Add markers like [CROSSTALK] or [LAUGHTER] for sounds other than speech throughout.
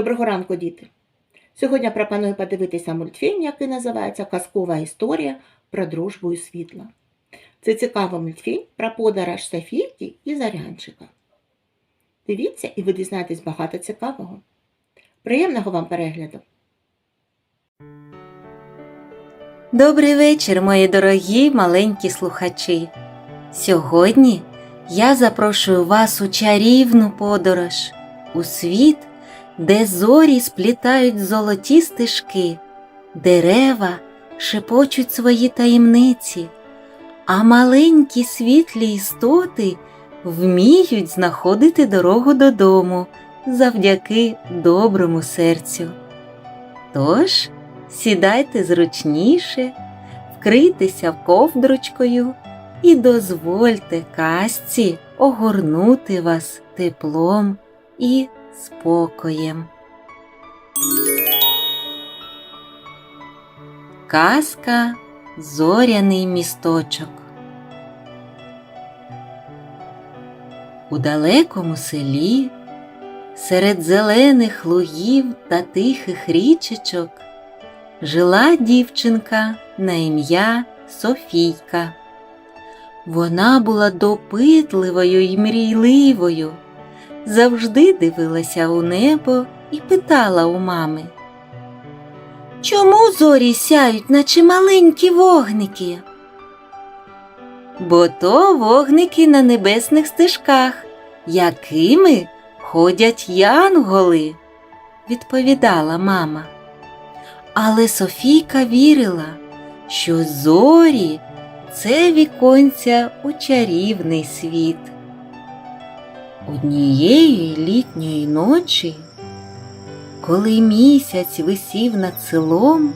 Доброго ранку, діти! Сьогодні пропоную подивитися мультфільм, який називається Казкова історія про дружбу і світло. Це цікавий мультфільм про подорож Софійки і Зарянчика. Дивіться і ви дізнаєтесь багато цікавого. Приємного вам перегляду! Добрий вечір, мої дорогі маленькі слухачі. Сьогодні я запрошую вас у чарівну подорож, у світ, де зорі сплітають золоті стежки, дерева шепочуть свої таємниці, а маленькі світлі істоти вміють знаходити дорогу додому завдяки доброму серцю. Тож, сідайте зручніше, вкрийтеся ковдрочкою і дозвольте казці огорнути вас теплом і спокоєм. Казка Зоряний місточок. У далекому селі серед зелених лугів та тихих річечок жила дівчинка на ім'я Софійка. Вона була допитливою й мрійливою, завжди дивилася у небо і питала у мами. Чому зорі сяють, наче маленькі вогники? Бо то вогники на небесних стежках, якими ходять янголи, відповідала мама. Але Софійка вірила, що зорі це віконця у чарівний світ. Однієї літньої ночі, коли місяць висів над селом,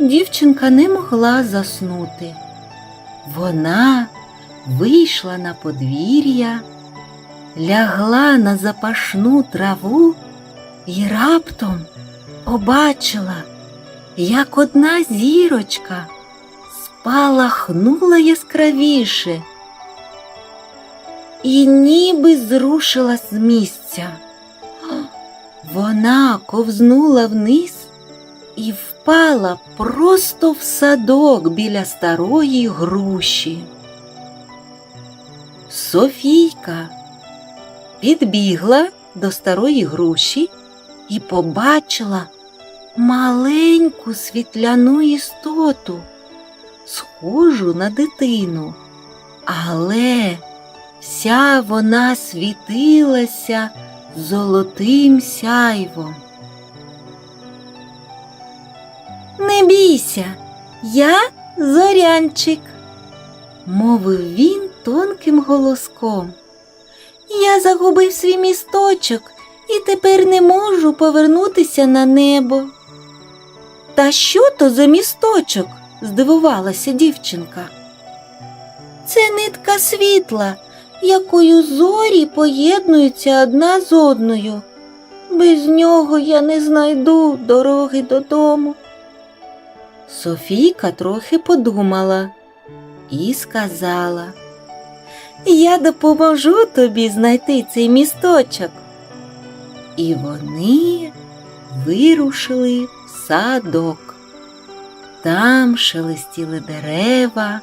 дівчинка не могла заснути. Вона вийшла на подвір'я, лягла на запашну траву і раптом побачила, як одна зірочка спалахнула яскравіше і ніби зрушила з місця. Вона ковзнула вниз і впала просто в садок біля старої груші. Софійка підбігла до старої груші і побачила маленьку світляну істоту, схожу на дитину, але вся вона світилася золотим сяйвом. Не бійся, я зорянчик, мовив він тонким голоском. Я загубив свій місточок і тепер не можу повернутися на небо. Та що то за місточок? здивувалася дівчинка. Це нитка світла, якою зорі поєднуються одна з одною. Без нього я не знайду дороги додому. Софійка трохи подумала і сказала Я допоможу тобі знайти цей місточок. І вони вирушили в садок. Там шелестіли дерева,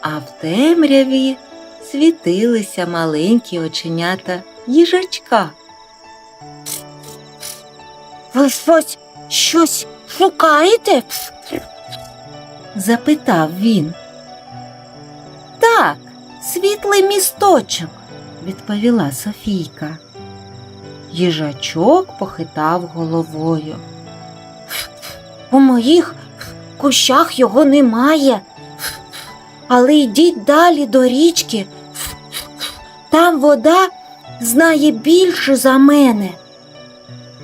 а в темряві світилися маленькі оченята їжачка. Ви щось щось шукаєте? запитав він. Так, світлий місточок, відповіла Софійка. Їжачок похитав головою. У моїх кущах його немає. Але йдіть далі до річки. Там вода знає більше за мене.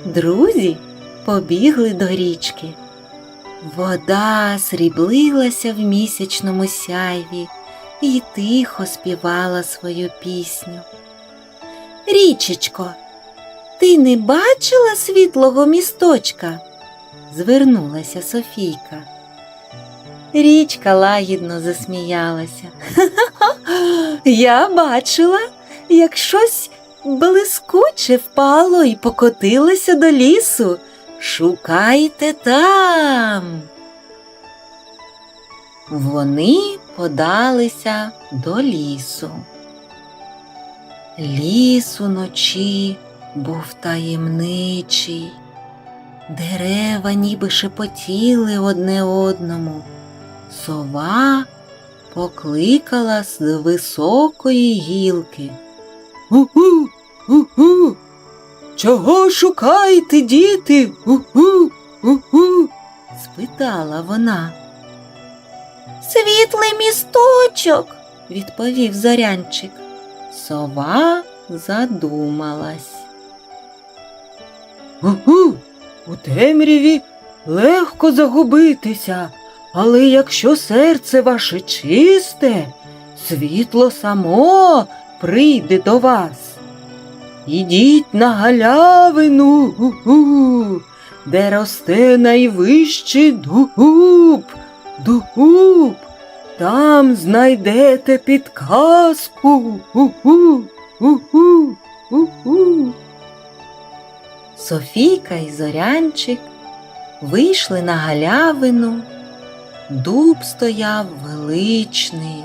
Друзі побігли до річки. Вода сріблилася в місячному сяйві і тихо співала свою пісню. Річечко, ти не бачила світлого місточка? звернулася Софійка. Річка лагідно засміялася. [LAUGHS] Я бачила, як щось блискуче впало і покотилося до лісу. Шукайте там. Вони подалися до лісу. Ліс уночі був таємничий, дерева ніби шепотіли одне одному. Сова покликала з високої гілки. Угу, угу. Чого шукаєте, діти? Угу, угу. спитала вона. Світлий місточок, відповів зорянчик. Сова задумалась. Угу, у темряві легко загубитися, але якщо серце ваше чисте, світло само прийде до вас. Ідіть на галявину, де росте найвищий дуб, дуб. Там знайдете підказку. Гу-гу, гу-гу. Софійка і Зорянчик вийшли на галявину. Дуб стояв величний,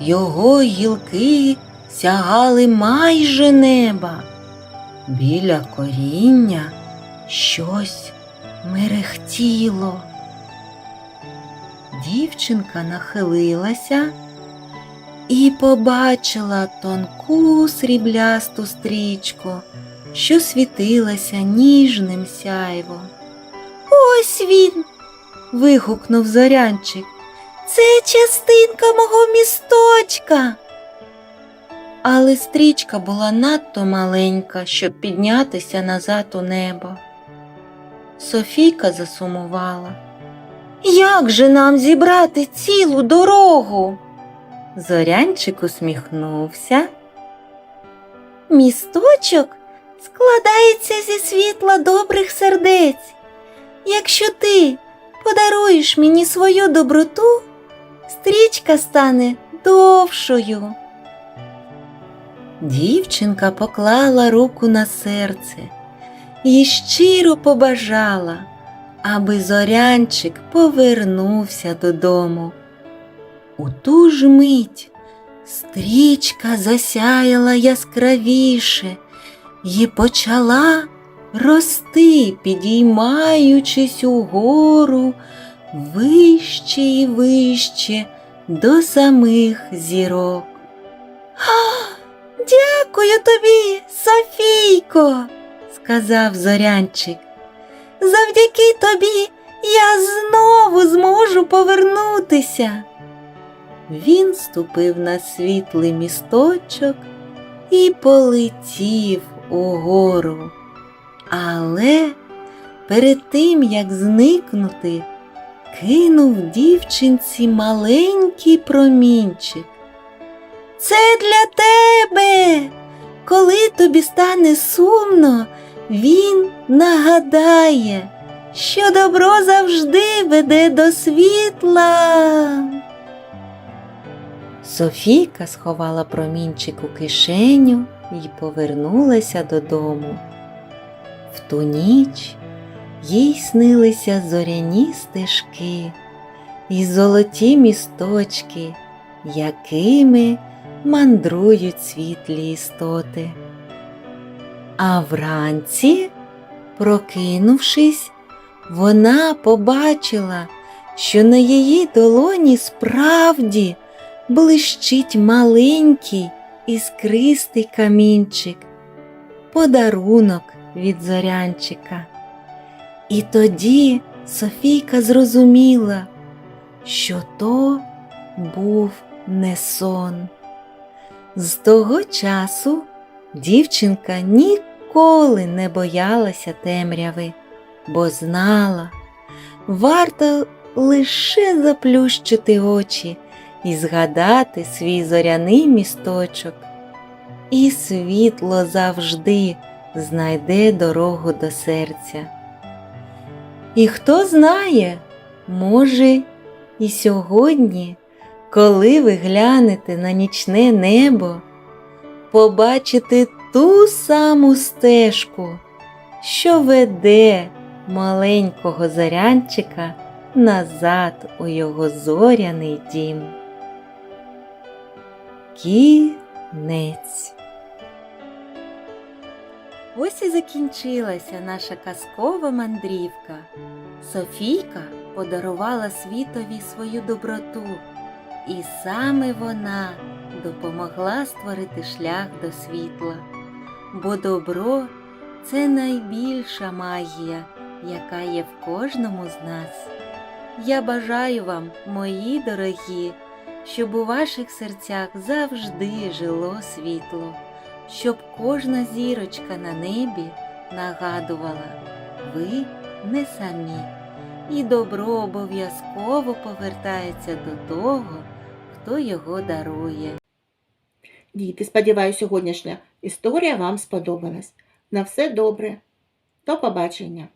його гілки сягали майже неба. Біля коріння щось мерехтіло. Дівчинка нахилилася і побачила тонку сріблясту стрічку, що світилася ніжним сяйвом. Ось він. вигукнув зорянчик. Це частинка мого місточка. Але стрічка була надто маленька, щоб піднятися назад у небо. Софійка засумувала. Як же нам зібрати цілу дорогу? Зорянчик усміхнувся. Місточок складається зі світла добрих сердець. Якщо ти подаруєш мені свою доброту, стрічка стане довшою. Дівчинка поклала руку на серце і щиро побажала, аби зорянчик повернувся додому. У ту ж мить стрічка засяяла яскравіше і почала рости, підіймаючись угору вище і вище до самих зірок. [GASPS] Дякую тобі, Софійко, сказав зорянчик. Завдяки тобі я знову зможу повернутися. Він ступив на світлий місточок і полетів угору. Але перед тим, як зникнути, кинув дівчинці маленький промінчик. Це для тебе. Коли тобі стане сумно, він нагадає, що добро завжди веде до світла. Софійка сховала промінчик у кишеню і повернулася додому. В ту ніч їй снилися зоряні стежки і золоті місточки, якими мандрують світлі істоти. А вранці, прокинувшись, вона побачила, що на її долоні справді блищить маленький іскристий камінчик, подарунок від зорянчика. І тоді Софійка зрозуміла, що то був не сон. З того часу дівчинка ніколи не боялася темряви, бо знала, варто лише заплющити очі і згадати свій зоряний місточок, і світло завжди знайде дорогу до серця. І хто знає, може, і сьогодні, коли ви глянете на нічне небо, побачите ту саму стежку, що веде маленького зорянчика назад у його зоряний дім. Кінець. Ось і закінчилася наша казкова мандрівка. Софійка подарувала світові свою доброту, і саме вона допомогла створити шлях до світла. Бо добро це найбільша магія, яка є в кожному з нас. Я бажаю вам, мої дорогі, щоб у ваших серцях завжди жило світло, щоб кожна зірочка на небі нагадувала, ви не самі, і добро обов'язково повертається до того, хто його дарує. Діти, сподіваюся, сьогоднішня історія вам сподобалась. На все добре. До побачення!